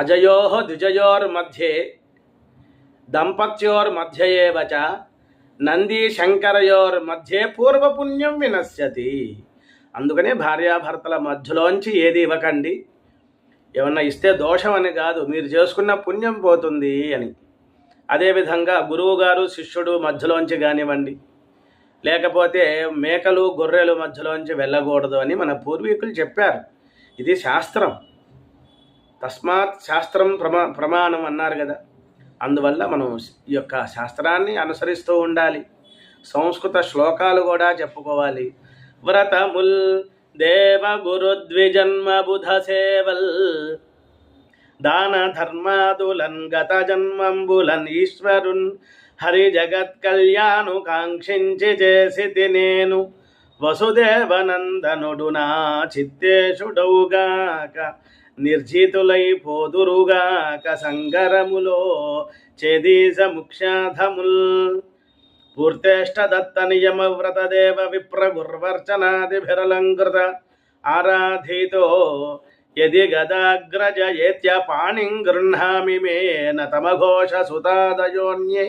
అజయో ద్విజయోర్మధ్యే దంపత్యోర్మధ్యయేవచ నంది శంకరయోర్మధ్యే పూర్వపుణ్యం వినశ్యతి. అందుకనే భార్యాభర్తల మధ్యలోంచి ఏది ఇవ్వకండి. ఏమన్నా ఇస్తే దోషం అని కాదు మీరు చేసుకున్న పుణ్యం పోతుంది అని. అదేవిధంగా గురువు గారు శిష్యుడు మధ్యలోంచి కానివ్వండి. లేకపోతే మేకలు గొర్రెలు మధ్యలోంచి వెళ్ళకూడదు అని మన పూర్వీకులు చెప్పారు. ఇది శాస్త్రం. తస్మాత్ శాస్త్రం ప్రమా ప్రమాణం అన్నారు కదా అందువల్ల మనం ఈ యొక్క శాస్త్రాన్ని అనుసరిస్తూ ఉండాలి. సంస్కృత శ్లోకాలు కూడా చెప్పుకోవాలి. వ్రతముల్ దేవ గురు ద్విజన్మ బుధ సేవల్. దాన ధర్మాదులన్ గత జన్మంబులన్ ఈశ్వరున్ హరి జగత్ కళ్యాణు కాంక్షించి చేసి నేను. వసుదేవనందనుడునా నా చిత్తేశుడౌగాక నిర్జితులై పోదురుగాక సంగరములో చేదీస ముఖ్యాధముల్ పూర్తేష్ట దత్త నియమ వ్రతదేవ విప్ర గుర్వర్చనాదిభిరలంకృత ఆరాధితో యది గదాగ్రజ ఏత్య పాణిం గృహ్ణామి మే నతమఘోష సుతాదయోన్యే